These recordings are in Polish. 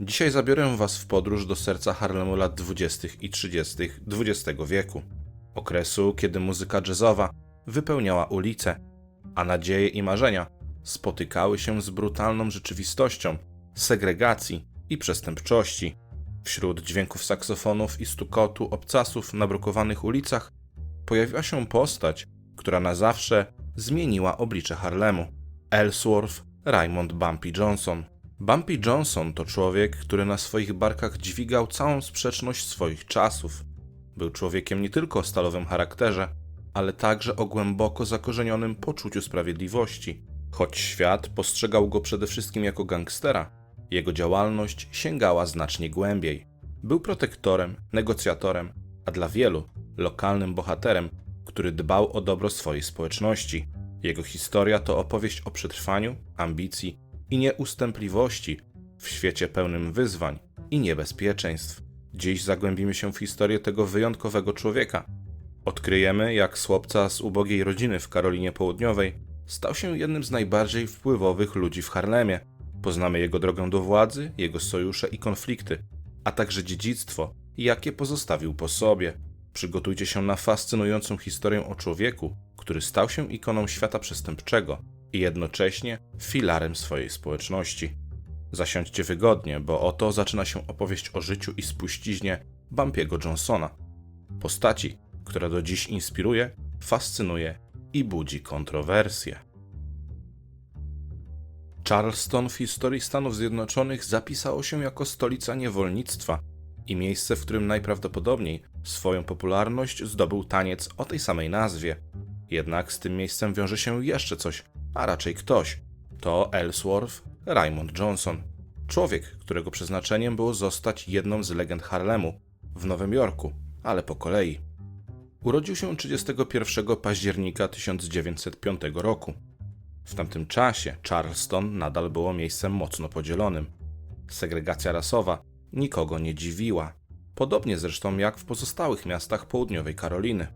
Dzisiaj zabiorę Was w podróż do serca Harlemu lat 20. i 30. XX wieku. Okresu, kiedy muzyka jazzowa wypełniała ulice, a nadzieje i marzenia spotykały się z brutalną rzeczywistością segregacji i przestępczości. Wśród dźwięków saksofonów i stukotu obcasów na brukowanych ulicach pojawiła się postać, która na zawsze zmieniła oblicze Harlemu. Ellsworth Raymond Bumpy Johnson. Bumpy Johnson to człowiek, który na swoich barkach dźwigał całą sprzeczność swoich czasów. Był człowiekiem nie tylko o stalowym charakterze, ale także o głęboko zakorzenionym poczuciu sprawiedliwości. Choć świat postrzegał go przede wszystkim jako gangstera, jego działalność sięgała znacznie głębiej. Był protektorem, negocjatorem, a dla wielu lokalnym bohaterem, który dbał o dobro swojej społeczności. Jego historia to opowieść o przetrwaniu, ambicji i nieustępliwości w świecie pełnym wyzwań i niebezpieczeństw. Dziś zagłębimy się w historię tego wyjątkowego człowieka. Odkryjemy, jak chłopca z ubogiej rodziny w Karolinie Południowej stał się jednym z najbardziej wpływowych ludzi w Harlemie. Poznamy jego drogę do władzy, jego sojusze i konflikty, a także dziedzictwo, jakie pozostawił po sobie. Przygotujcie się na fascynującą historię o człowieku, który stał się ikoną świata przestępczego i jednocześnie filarem swojej społeczności. Zasiądźcie wygodnie, bo oto zaczyna się opowieść o życiu i spuściźnie Bumpiego Johnsona, postaci, która do dziś inspiruje, fascynuje i budzi kontrowersje. Charleston w historii Stanów Zjednoczonych zapisało się jako stolica niewolnictwa i miejsce, w którym najprawdopodobniej swoją popularność zdobył taniec o tej samej nazwie. Jednak z tym miejscem wiąże się jeszcze coś, a raczej ktoś. To Ellsworth Raymond Johnson. Człowiek, którego przeznaczeniem było zostać jedną z legend Harlemu w Nowym Jorku, ale po kolei. Urodził się 31 października 1905 roku. W tamtym czasie Charleston nadal było miejscem mocno podzielonym. Segregacja rasowa nikogo nie dziwiła, podobnie zresztą jak w pozostałych miastach południowej Karoliny.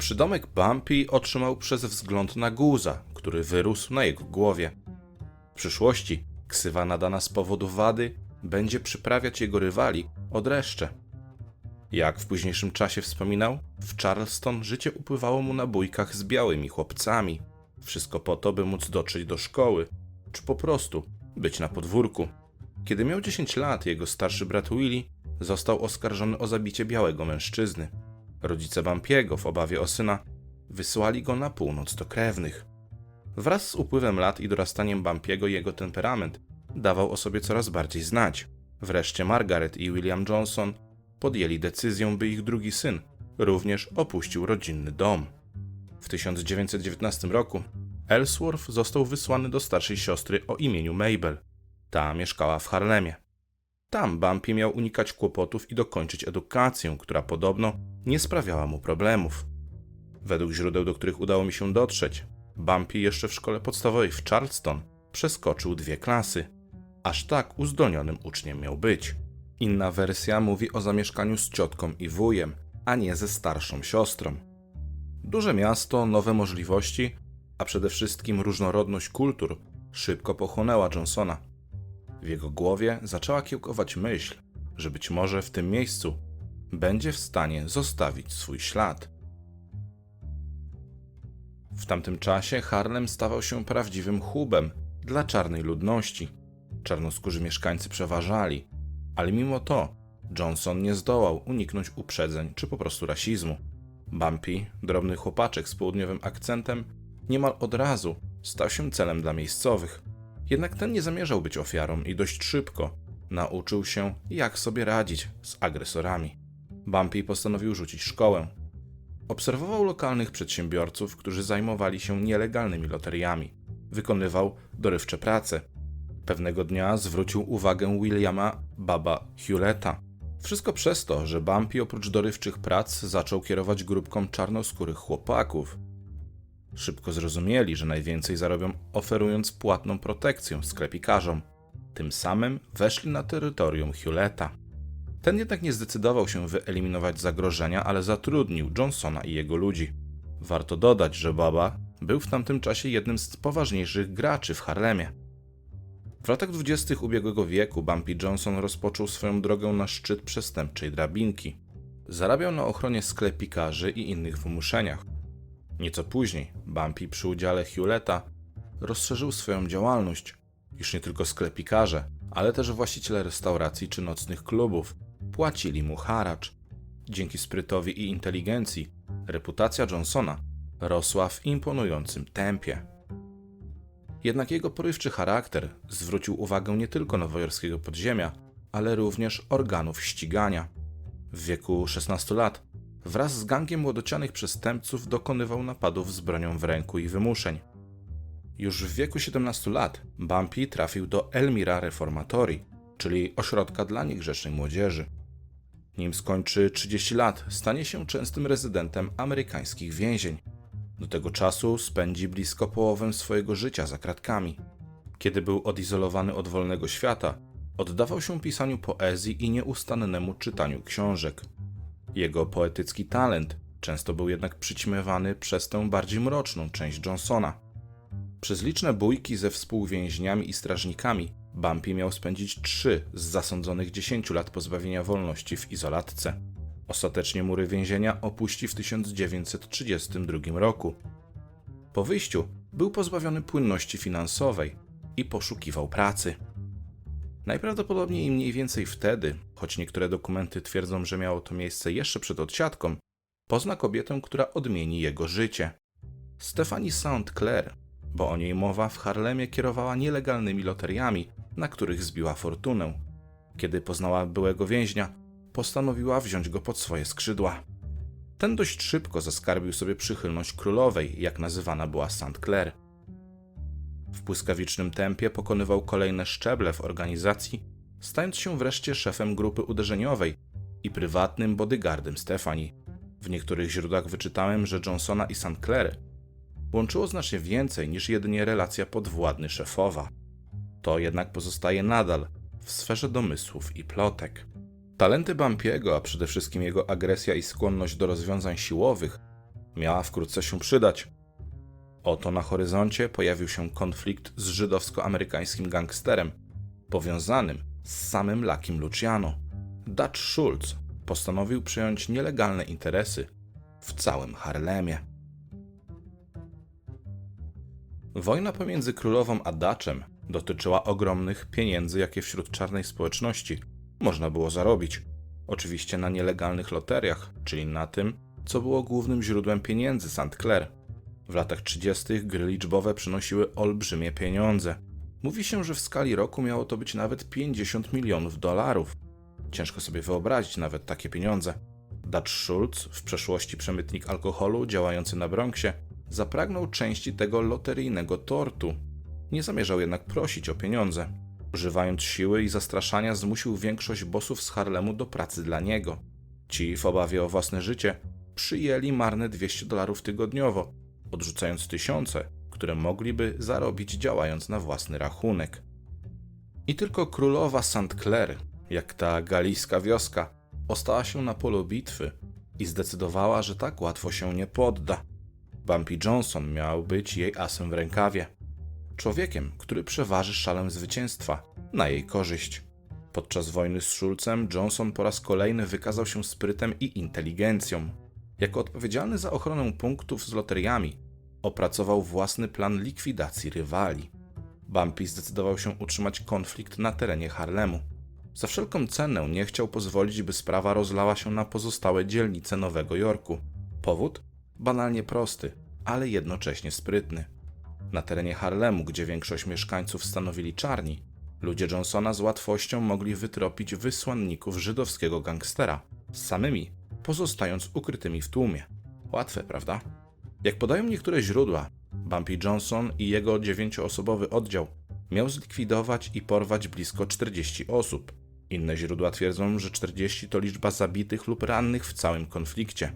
Przydomek Bumpy otrzymał przez wzgląd na guza, który wyrósł na jego głowie. W przyszłości ksywa nadana z powodu wady będzie przyprawiać jego rywali o dreszcze. Jak w późniejszym czasie wspominał, w Charleston życie upływało mu na bójkach z białymi chłopcami. Wszystko po to, by móc dotrzeć do szkoły, czy po prostu być na podwórku. Kiedy miał 10 lat, jego starszy brat Willie został oskarżony o zabicie białego mężczyzny. Rodzice Bampiego w obawie o syna wysłali go na północ do krewnych. Wraz z upływem lat i dorastaniem Bampiego jego temperament dawał o sobie coraz bardziej znać. Wreszcie Margaret i William Johnson podjęli decyzję, by ich drugi syn również opuścił rodzinny dom. W 1919 roku Ellsworth został wysłany do starszej siostry o imieniu Mabel. Ta mieszkała w Harlemie. Tam Bumpy miał unikać kłopotów i dokończyć edukację, która podobno nie sprawiała mu problemów. Według źródeł, do których udało mi się dotrzeć, Bumpy jeszcze w szkole podstawowej w Charleston przeskoczył dwie klasy. Aż tak uzdolnionym uczniem miał być. Inna wersja mówi o zamieszkaniu z ciotką i wujem, a nie ze starszą siostrą. Duże miasto, nowe możliwości, a przede wszystkim różnorodność kultur szybko pochłonęła Johnsona. W jego głowie zaczęła kiełkować myśl, że być może w tym miejscu będzie w stanie zostawić swój ślad. W tamtym czasie Harlem stawał się prawdziwym hubem dla czarnej ludności. Czarnoskórzy mieszkańcy przeważali, ale mimo to Johnson nie zdołał uniknąć uprzedzeń czy po prostu rasizmu. Bumpy, drobny chłopaczek z południowym akcentem, niemal od razu stał się celem dla miejscowych. Jednak ten nie zamierzał być ofiarą i dość szybko nauczył się, jak sobie radzić z agresorami. Bumpy postanowił rzucić szkołę. Obserwował lokalnych przedsiębiorców, którzy zajmowali się nielegalnymi loteriami. Wykonywał dorywcze prace. Pewnego dnia zwrócił uwagę Williama Baba Hewletta. Wszystko przez to, że Bumpy oprócz dorywczych prac zaczął kierować grupką czarnoskórych chłopaków. Szybko zrozumieli, że najwięcej zarobią oferując płatną protekcję sklepikarzom. Tym samym weszli na terytorium Hewletta. Ten jednak nie zdecydował się wyeliminować zagrożenia, ale zatrudnił Johnsona i jego ludzi. Warto dodać, że Baba był w tamtym czasie jednym z poważniejszych graczy w Harlemie. W latach dwudziestych ubiegłego wieku Bumpy Johnson rozpoczął swoją drogę na szczyt przestępczej drabinki. Zarabiał na ochronie sklepikarzy i innych wymuszeniach. Nieco później Bumpy przy udziale Hewletta rozszerzył swoją działalność. Już nie tylko sklepikarze, ale też właściciele restauracji czy nocnych klubów płacili mu haracz. Dzięki sprytowi i inteligencji reputacja Johnsona rosła w imponującym tempie. Jednak jego porywczy charakter zwrócił uwagę nie tylko nowojorskiego podziemia, ale również organów ścigania. W wieku 16 lat wraz z gangiem młodocianych przestępców dokonywał napadów z bronią w ręku i wymuszeń. Już w wieku 17 lat Bumpy trafił do Elmira Reformatory, czyli ośrodka dla niegrzecznej młodzieży. Nim skończy 30 lat, stanie się częstym rezydentem amerykańskich więzień. Do tego czasu spędzi blisko połowę swojego życia za kratkami. Kiedy był odizolowany od wolnego świata, oddawał się pisaniu poezji i nieustannemu czytaniu książek. Jego poetycki talent często był jednak przyćmiewany przez tę bardziej mroczną część Johnsona. Przez liczne bójki ze współwięźniami i strażnikami Bumpy miał spędzić trzy z zasądzonych 10 lat pozbawienia wolności w izolatce. Ostatecznie mury więzienia opuści w 1932 roku. Po wyjściu był pozbawiony płynności finansowej i poszukiwał pracy. Najprawdopodobniej mniej więcej wtedy, choć niektóre dokumenty twierdzą, że miało to miejsce jeszcze przed odsiadką, pozna kobietę, która odmieni jego życie. Stephanie St. Clair, bo o niej mowa w Harlemie kierowała nielegalnymi loteriami, na których zbiła fortunę. Kiedy poznała byłego więźnia, postanowiła wziąć go pod swoje skrzydła. Ten dość szybko zaskarbił sobie przychylność królowej, jak nazywana była St. Clair. W błyskawicznym tempie pokonywał kolejne szczeble w organizacji, stając się wreszcie szefem grupy uderzeniowej i prywatnym bodyguardem Stefani. W niektórych źródłach wyczytałem, że Johnsona i St. Clair łączyło znacznie więcej niż jedynie relacja podwładny szefowa. To jednak pozostaje nadal w sferze domysłów i plotek. Talenty Bampiego, a przede wszystkim jego agresja i skłonność do rozwiązań siłowych, miała wkrótce się przydać. Oto na horyzoncie pojawił się konflikt z żydowsko-amerykańskim gangsterem, powiązanym z samym Lakim Luciano. Dutch Schultz postanowił przejąć nielegalne interesy w całym Harlemie. Wojna pomiędzy królową a Dutchem dotyczyła ogromnych pieniędzy, jakie wśród czarnej społeczności można było zarobić. Oczywiście na nielegalnych loteriach, czyli na tym, co było głównym źródłem pieniędzy St. Clair. W latach 30. gry liczbowe przynosiły olbrzymie pieniądze. Mówi się, że w skali roku miało to być nawet 50 milionów dolarów. Ciężko sobie wyobrazić nawet takie pieniądze. Dutch Schultz, w przeszłości przemytnik alkoholu działający na Bronxie, zapragnął części tego loteryjnego tortu. Nie zamierzał jednak prosić o pieniądze. Używając siły i zastraszania, zmusił większość bossów z Harlemu do pracy dla niego. Ci, w obawie o własne życie, przyjęli marne 200 dolarów tygodniowo, odrzucając tysiące, które mogliby zarobić działając na własny rachunek. I tylko królowa St. Clair, jak ta galijska wioska, ostała się na polu bitwy i zdecydowała, że tak łatwo się nie podda. Bumpy Johnson miał być jej asem w rękawie. Człowiekiem, który przeważy szalem zwycięstwa na jej korzyść. Podczas wojny z Schulzem Johnson po raz kolejny wykazał się sprytem i inteligencją. Jako odpowiedzialny za ochronę punktów z loteriami, opracował własny plan likwidacji rywali. Bumpy zdecydował się utrzymać konflikt na terenie Harlemu. Za wszelką cenę nie chciał pozwolić, by sprawa rozlała się na pozostałe dzielnice Nowego Jorku. Powód? Banalnie prosty, ale jednocześnie sprytny. Na terenie Harlemu, gdzie większość mieszkańców stanowili czarni, ludzie Johnsona z łatwością mogli wytropić wysłanników żydowskiego gangstera, samymi pozostając ukrytymi w tłumie. Łatwe, prawda? Jak podają niektóre źródła, Bumpy Johnson i jego dziewięcioosobowy oddział miał zlikwidować i porwać blisko 40 osób. Inne źródła twierdzą, że 40 to liczba zabitych lub rannych w całym konflikcie.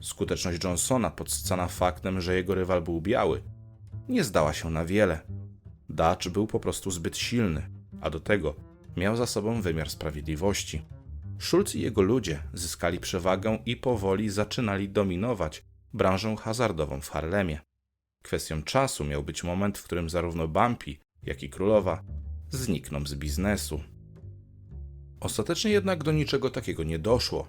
Skuteczność Johnsona, podsycana faktem, że jego rywal był biały, nie zdała się na wiele. Dutch był po prostu zbyt silny, a do tego miał za sobą wymiar sprawiedliwości. Schulz i jego ludzie zyskali przewagę i powoli zaczynali dominować branżę hazardową w Harlemie. Kwestią czasu miał być moment, w którym zarówno Bumpy, jak i królowa znikną z biznesu. Ostatecznie jednak do niczego takiego nie doszło.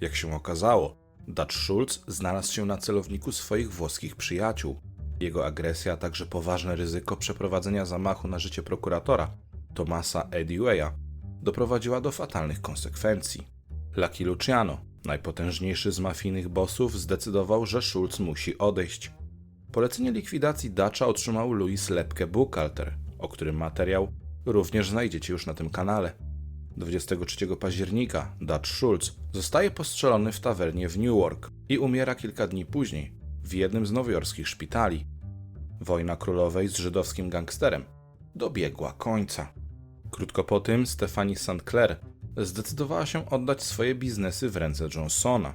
Jak się okazało, Dutch Schultz znalazł się na celowniku swoich włoskich przyjaciół. Jego agresja, a także poważne ryzyko przeprowadzenia zamachu na życie prokuratora Tomasa Ediwaya doprowadziła do fatalnych konsekwencji. Lucky Luciano, najpotężniejszy z mafijnych bossów, zdecydował, że Schultz musi odejść. Polecenie likwidacji Dutcha otrzymał Louis Lepke Buchalter, o którym materiał również znajdziecie już na tym kanale. 23 października Dutch Schultz zostaje postrzelony w tawernie w Newark i umiera kilka dni później w jednym z nowojorskich szpitali. Wojna królowej z żydowskim gangsterem dobiegła końca. Krótko po tym Stephanie St. Clair zdecydowała się oddać swoje biznesy w ręce Johnsona.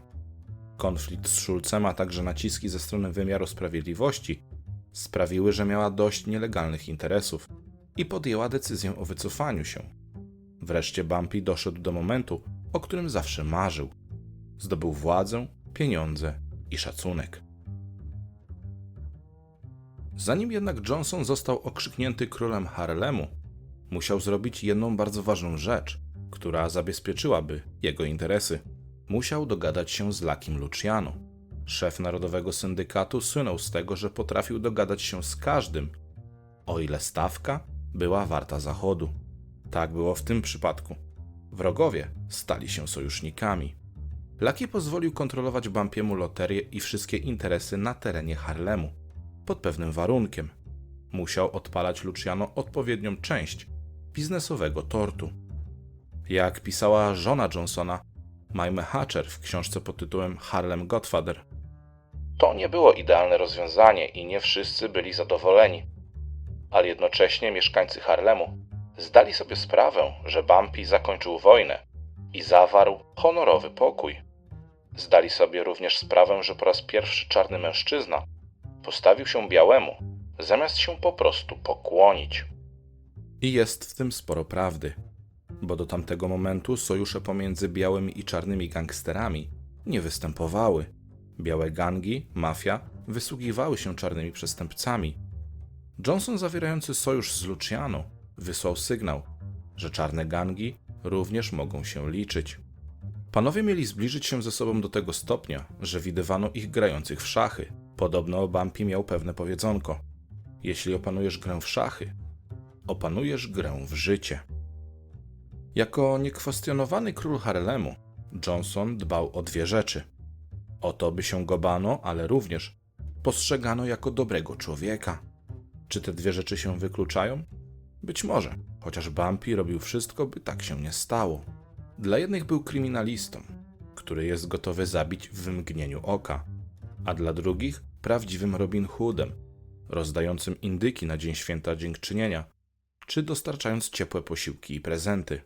Konflikt z Schulzem, a także naciski ze strony wymiaru sprawiedliwości sprawiły, że miała dość nielegalnych interesów i podjęła decyzję o wycofaniu się. Wreszcie Bumpy doszedł do momentu, o którym zawsze marzył. Zdobył władzę, pieniądze i szacunek. Zanim jednak Johnson został okrzyknięty królem Harlemu, musiał zrobić jedną bardzo ważną rzecz, która zabezpieczyłaby jego interesy. Musiał dogadać się z Lakim Luciano. Szef Narodowego Syndykatu słynął z tego, że potrafił dogadać się z każdym, o ile stawka była warta zachodu. Tak było w tym przypadku. Wrogowie stali się sojusznikami. Lucky pozwolił kontrolować Bampiemu loterię i wszystkie interesy na terenie Harlemu. Pod pewnym warunkiem. Musiał odpalać Luciano odpowiednią część biznesowego tortu. Jak pisała żona Johnsona, Majme Hatcher w książce pod tytułem Harlem Godfather. To nie było idealne rozwiązanie i nie wszyscy byli zadowoleni. Ale jednocześnie mieszkańcy Harlemu zdali sobie sprawę, że Bumpy zakończył wojnę i zawarł honorowy pokój. Zdali sobie również sprawę, że po raz pierwszy czarny mężczyzna postawił się białemu, zamiast się po prostu pokłonić. I jest w tym sporo prawdy, bo do tamtego momentu sojusze pomiędzy białymi i czarnymi gangsterami nie występowały. Białe gangi, mafia wysługiwały się czarnymi przestępcami. Johnson, zawierający sojusz z Luciano, wysłał sygnał, że czarne gangi również mogą się liczyć. Panowie mieli zbliżyć się ze sobą do tego stopnia, że widywano ich grających w szachy. Podobno Bumpy miał pewne powiedzonko: Jeśli opanujesz grę w szachy, opanujesz grę w życie. Jako niekwestionowany król Harlemu, Johnson dbał o dwie rzeczy. O to, by się go bano, ale również postrzegano jako dobrego człowieka. Czy te dwie rzeczy się wykluczają? Być może, chociaż Bumpy robił wszystko, by tak się nie stało. Dla jednych był kryminalistą, który jest gotowy zabić w mgnieniu oka, a dla drugich prawdziwym Robin Hoodem, rozdającym indyki na Dzień Święta Dziękczynienia, czy dostarczając ciepłe posiłki i prezenty.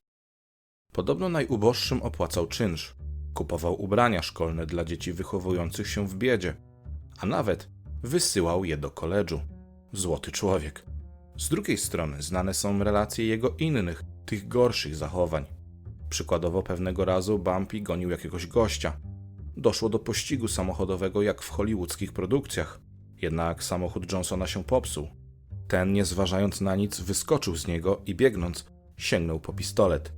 Podobno najuboższym opłacał czynsz, kupował ubrania szkolne dla dzieci wychowujących się w biedzie, a nawet wysyłał je do koledżu. Złoty człowiek. Z drugiej strony znane są relacje jego innych, tych gorszych zachowań. Przykładowo pewnego razu Bumpy gonił jakiegoś gościa. Doszło do pościgu samochodowego jak w hollywoodzkich produkcjach. Jednak samochód Johnsona się popsuł. Ten, nie zważając na nic, wyskoczył z niego i biegnąc, sięgnął po pistolet.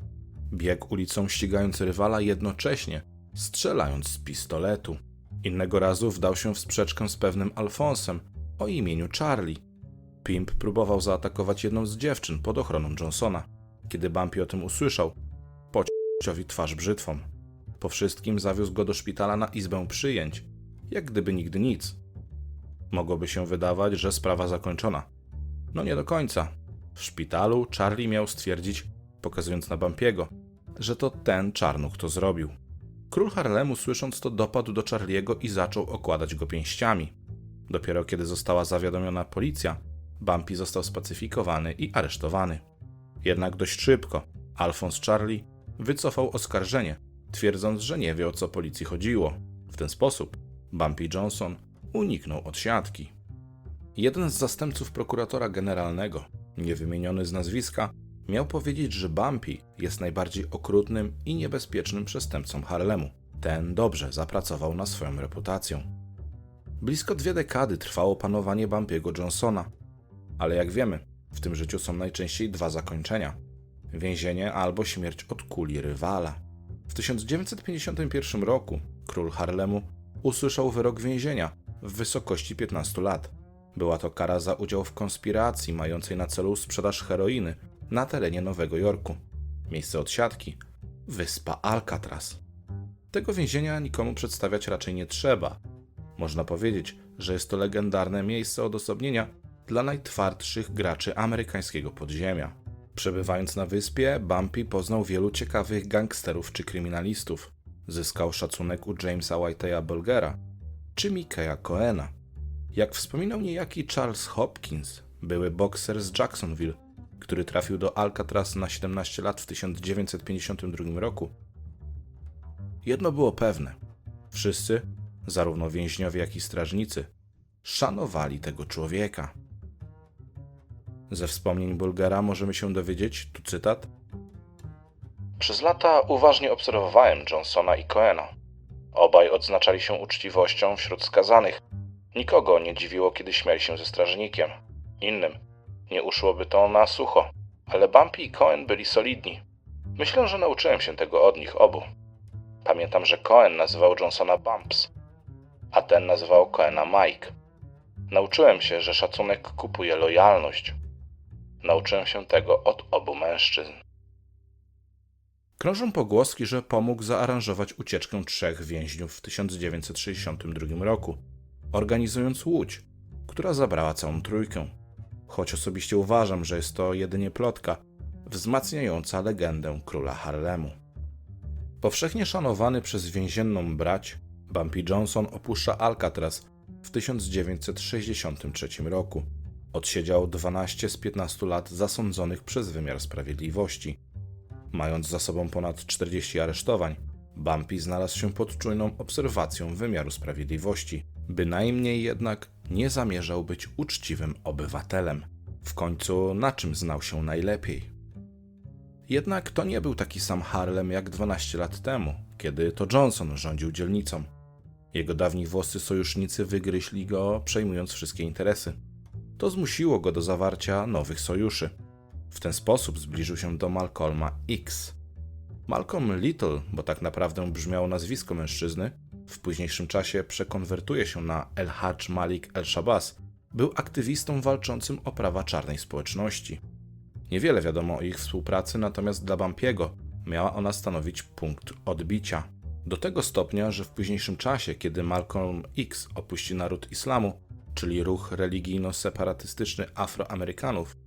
Biegł ulicą ścigając rywala jednocześnie, strzelając z pistoletu. Innego razu wdał się w sprzeczkę z pewnym Alfonsem o imieniu Charlie. Pimp próbował zaatakować jedną z dziewczyn pod ochroną Johnsona. Kiedy Bumpy o tym usłyszał, pociowi twarz brzytwą. Po wszystkim zawiózł go do szpitala na izbę przyjęć, jak gdyby nigdy nic. Mogłoby się wydawać, że sprawa zakończona. No nie do końca. W szpitalu Charlie miał stwierdzić, pokazując na Bampiego, że to ten czarnuch to zrobił. Król Harlemu, słysząc to, dopadł do Charliego i zaczął okładać go pięściami. Dopiero kiedy została zawiadomiona policja, Bumpy został spacyfikowany i aresztowany. Jednak dość szybko Alfons Charlie wycofał oskarżenie, twierdząc, że nie wie o co policji chodziło. W ten sposób Bumpy Johnson uniknął od siatki. Jeden z zastępców prokuratora generalnego, niewymieniony z nazwiska, miał powiedzieć, że Bumpy jest najbardziej okrutnym i niebezpiecznym przestępcą Harlemu. Ten dobrze zapracował na swoją reputację. Blisko dwie dekady trwało panowanie Bumpy'ego Johnsona, ale jak wiemy, W tym życiu są najczęściej dwa zakończenia: więzienie albo śmierć od kuli rywala. W 1951 roku król Harlemu usłyszał wyrok więzienia w wysokości 15 lat. Była to kara za udział w konspiracji mającej na celu sprzedaż heroiny na terenie Nowego Jorku. Miejsce odsiadki wyspa Alcatraz. Tego więzienia nikomu przedstawiać raczej nie trzeba. Można powiedzieć, że jest to legendarne miejsce odosobnienia dla najtwardszych graczy amerykańskiego podziemia. Przebywając na wyspie, Bumpy poznał wielu ciekawych gangsterów czy kryminalistów. Zyskał szacunek u Jamesa White'a Bulgera czy Mikeya Coena. Jak wspominał niejaki Charles Hopkins, były bokser z Jacksonville, który trafił do Alcatraz na 17 lat w 1952 roku. Jedno było pewne: wszyscy, zarówno więźniowie, jak i strażnicy, szanowali tego człowieka. Ze wspomnień Bulgara możemy się dowiedzieć, tu cytat: Przez lata uważnie obserwowałem Johnsona i Coena. Obaj odznaczali się uczciwością wśród skazanych. Nikogo nie dziwiło, kiedy śmiali się ze strażnikiem. Innym nie uszłoby to na sucho, ale Bumpy i Cohen byli solidni. Myślę, że nauczyłem się tego od nich obu. Pamiętam, że Cohen nazywał Johnsona Bumps, a ten nazywał Cohena Mike. Nauczyłem się, że szacunek kupuje lojalność. Nauczyłem się tego od obu mężczyzn. Krążą pogłoski, że pomógł zaaranżować ucieczkę trzech więźniów w 1962 roku, organizując łódź, która zabrała całą trójkę. Choć osobiście uważam, że jest to jedynie plotka wzmacniająca legendę króla Harlemu. Powszechnie szanowany przez więzienną brać, Bumpy Johnson opuszcza Alcatraz w 1963 roku. Odsiedział 12 z 15 lat zasądzonych przez wymiar sprawiedliwości. Mając za sobą ponad 40 aresztowań, Bumpy znalazł się pod czujną obserwacją wymiaru sprawiedliwości. Bynajmniej jednak nie zamierzał być uczciwym obywatelem. W końcu na czym znał się najlepiej? Jednak to nie był taki sam Harlem jak 12 lat temu, kiedy to Johnson rządził dzielnicą. Jego dawni włoscy sojusznicy wygryźli go, przejmując wszystkie interesy. To zmusiło go do zawarcia nowych sojuszy. W ten sposób zbliżył się do Malcolma X. Malcolm Little, bo tak naprawdę brzmiało nazwisko mężczyzny, w późniejszym czasie przekonwertuje się na El Hajj Malik El Shabazz, był aktywistą walczącym o prawa czarnej społeczności. Niewiele wiadomo o ich współpracy, natomiast dla Bampiego miała ona stanowić punkt odbicia. Do tego stopnia, że w późniejszym czasie, kiedy Malcolm X opuści naród islamu, czyli ruch religijno-separatystyczny Afroamerykanów,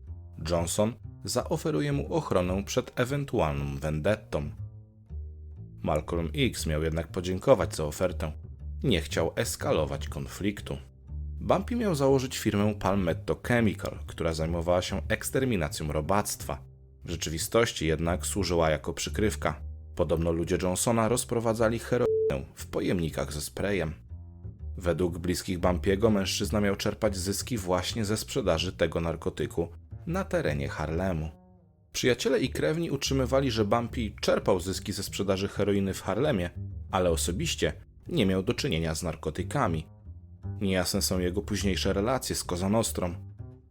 Johnson zaoferuje mu ochronę przed ewentualną vendettą. Malcolm X miał jednak podziękować za ofertę. Nie chciał eskalować konfliktu. Bumpy miał założyć firmę Palmetto Chemical, która zajmowała się eksterminacją robactwa. W rzeczywistości jednak służyła jako przykrywka. Podobno ludzie Johnsona rozprowadzali heroinę w pojemnikach ze sprayem. Według bliskich Bumpiego mężczyzna miał czerpać zyski właśnie ze sprzedaży tego narkotyku na terenie Harlemu. Przyjaciele i krewni utrzymywali, że Bumpy czerpał zyski ze sprzedaży heroiny w Harlemie, ale osobiście nie miał do czynienia z narkotykami. Niejasne są jego późniejsze relacje z Kozanostrą.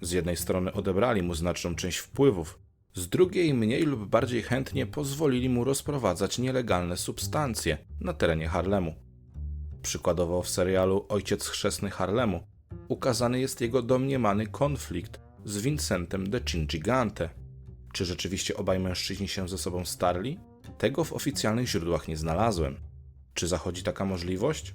Z jednej strony odebrali mu znaczną część wpływów, z drugiej mniej lub bardziej chętnie pozwolili mu rozprowadzać nielegalne substancje na terenie Harlemu. Przykładowo w serialu Ojciec Chrzestny Harlemu ukazany jest jego domniemany konflikt z Vincentem de Cingigante. Czy rzeczywiście obaj mężczyźni się ze sobą starli? Tego w oficjalnych źródłach nie znalazłem. Czy zachodzi taka możliwość?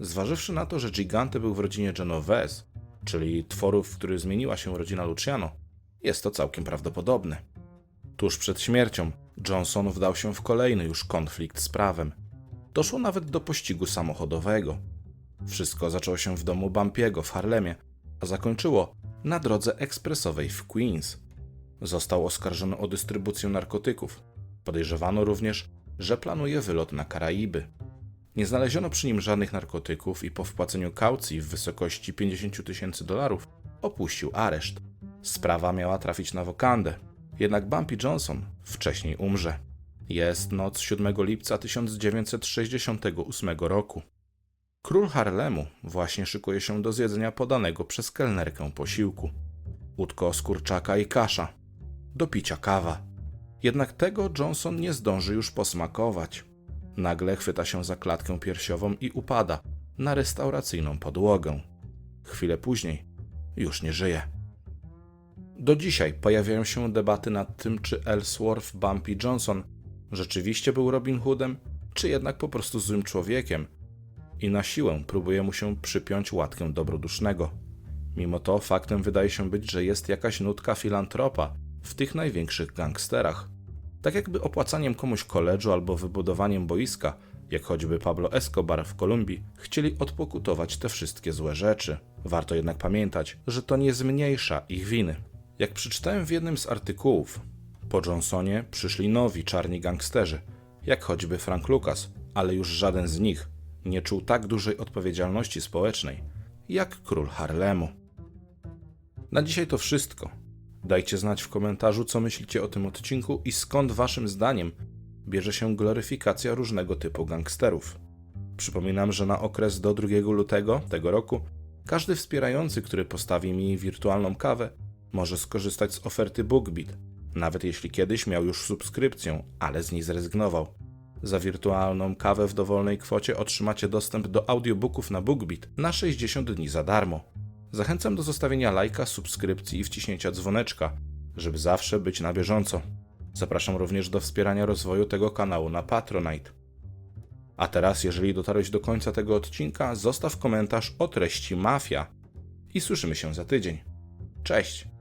Zważywszy na to, że Gigante był w rodzinie Genovese, czyli tworów, w który zmieniła się rodzina Luciano, jest to całkiem prawdopodobne. Tuż przed śmiercią Johnson wdał się w kolejny już konflikt z prawem. Doszło nawet do pościgu samochodowego. Wszystko zaczęło się w domu Bumpiego w Harlemie, a zakończyło na drodze ekspresowej w Queens. Został oskarżony o dystrybucję narkotyków. Podejrzewano również, że planuje wylot na Karaiby. Nie znaleziono przy nim żadnych narkotyków i po wpłaceniu kaucji w wysokości 50 tysięcy dolarów opuścił areszt. Sprawa miała trafić na wokandę, jednak Bumpy Johnson wcześniej umrze. Jest noc 7 lipca 1968 roku. Król Harlemu właśnie szykuje się do zjedzenia podanego przez kelnerkę posiłku. Łódko z kurczaka i kasza. Do picia kawa. Jednak tego Johnson nie zdąży już posmakować. Nagle chwyta się za klatkę piersiową i upada na restauracyjną podłogę. Chwilę później już nie żyje. Do dzisiaj pojawiają się debaty nad tym, czy Ellsworth Bumpy Johnson rzeczywiście był Robin Hoodem, czy jednak po prostu złym człowiekiem i na siłę próbuje mu się przypiąć łatkę dobrodusznego. Mimo to faktem wydaje się być, że jest jakaś nutka filantropa w tych największych gangsterach. Tak jakby opłacaniem komuś koledżu albo wybudowaniem boiska, jak choćby Pablo Escobar w Kolumbii, chcieli odpokutować te wszystkie złe rzeczy. Warto jednak pamiętać, że to nie zmniejsza ich winy. Jak przeczytałem w jednym z artykułów, po Johnsonie przyszli nowi czarni gangsterzy, jak choćby Frank Lucas, ale już żaden z nich nie czuł tak dużej odpowiedzialności społecznej jak król Harlemu. Na dzisiaj to wszystko. Dajcie znać w komentarzu, co myślicie o tym odcinku i skąd waszym zdaniem bierze się gloryfikacja różnego typu gangsterów. Przypominam, że na okres do 2 lutego tego roku każdy wspierający, który postawi mi wirtualną kawę, może skorzystać z oferty BookBeat, nawet jeśli kiedyś miał już subskrypcję, ale z niej zrezygnował. Za wirtualną kawę w dowolnej kwocie otrzymacie dostęp do audiobooków na BookBeat na 60 dni za darmo. Zachęcam do zostawienia lajka, subskrypcji i wciśnięcia dzwoneczka, żeby zawsze być na bieżąco. Zapraszam również do wspierania rozwoju tego kanału na Patronite. A teraz, jeżeli dotarłeś do końca tego odcinka, zostaw komentarz o treści Mafia i słyszymy się za tydzień. Cześć!